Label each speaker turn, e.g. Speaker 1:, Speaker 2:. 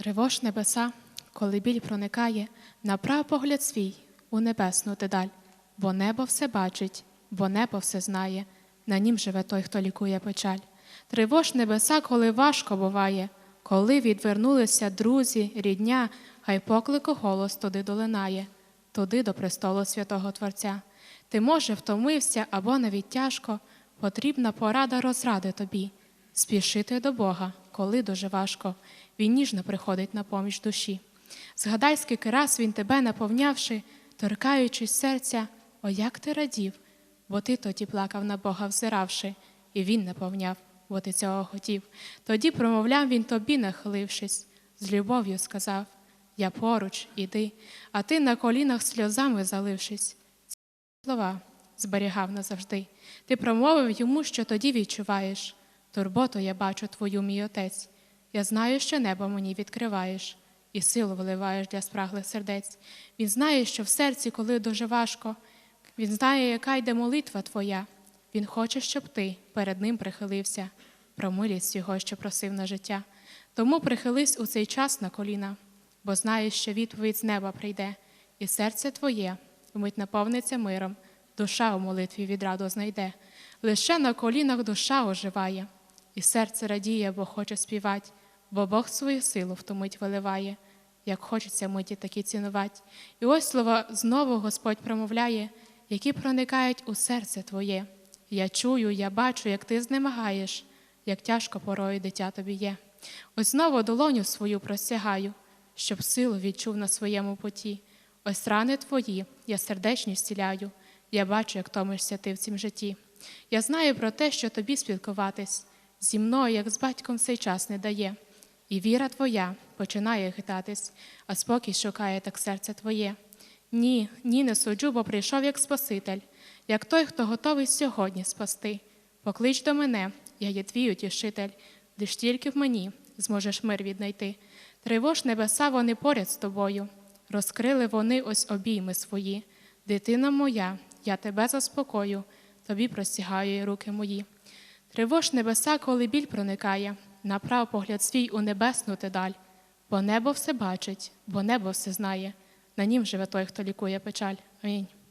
Speaker 1: Тривож небеса, коли біль проникає, направ погляд свій у небесну ти даль, бо небо все бачить, бо небо все знає, на нім живе той, хто лікує печаль. Тривож небеса, коли важко буває, коли відвернулися друзі, рідня, хай поклику голос туди долинає, туди до престолу святого Творця. Ти, може, втомився або навіть тяжко, потрібна порада розради тобі. Спішити до Бога, коли дуже важко, Він ніжно приходить на поміч душі. Згадай, скільки раз він тебе наповнявши, торкаючись серця, о, як ти радів, бо ти тоді плакав на Бога взиравши, і він наповняв, бо ти цього хотів. Тоді промовляв він тобі, нахилившись, з любов'ю сказав: Я поруч, іди, а ти на колінах сльозами залившись. Ці слова зберігав назавжди. Ти промовив йому, що тоді відчуваєш. Турботу я бачу твою, мій отець. Я знаю, що небо мені відкриваєш, і силу виливаєш для спраглих сердець. Він знає, що в серці, коли дуже важко, він знає, яка йде молитва твоя. Він хоче, щоб ти перед ним прихилився, про милість його, що просив на життя. Тому прихились у цей час на коліна, бо знаєш, що відповідь з неба прийде, і серце твоє вмить наповниться миром, душа у молитві відраду знайде. Лише на колінах душа оживає, і серце радіє, бо хоче співати, бо Бог свою силу в ту мить виливає, як хочеться миті такі цінувати. І ось слова знову Господь промовляє, які проникають у серце твоє. Я чую, я бачу, як ти знемагаєш, як тяжко порою дитя тобі є. Ось знову долоню свою простягаю, щоб силу відчув на своєму путі. Ось рани твої, я сердечно зціляю, я бачу, як томишся ти в цім житті. Я знаю про те, що тобі спілкуватись зі мною, як з батьком цей час не дає. І віра твоя починає хитатись, а спокій шукає так серце твоє. Ні, ні, не суджу, бо прийшов як Спаситель, як той, хто готовий сьогодні спасти. Поклич до мене, я є твій утішитель, лиш тільки в мені зможеш мир віднайти. Тривож небеса, вони поряд з тобою. Розкрили вони ось обійми свої. Дитина моя, я тебе заспокою, тобі простягаю руки мої. Тривож небеса, коли біль проникає, направ погляд свій у небесну ти даль, бо небо все бачить, бо небо все знає. На нім живе той, хто лікує печаль. Амінь.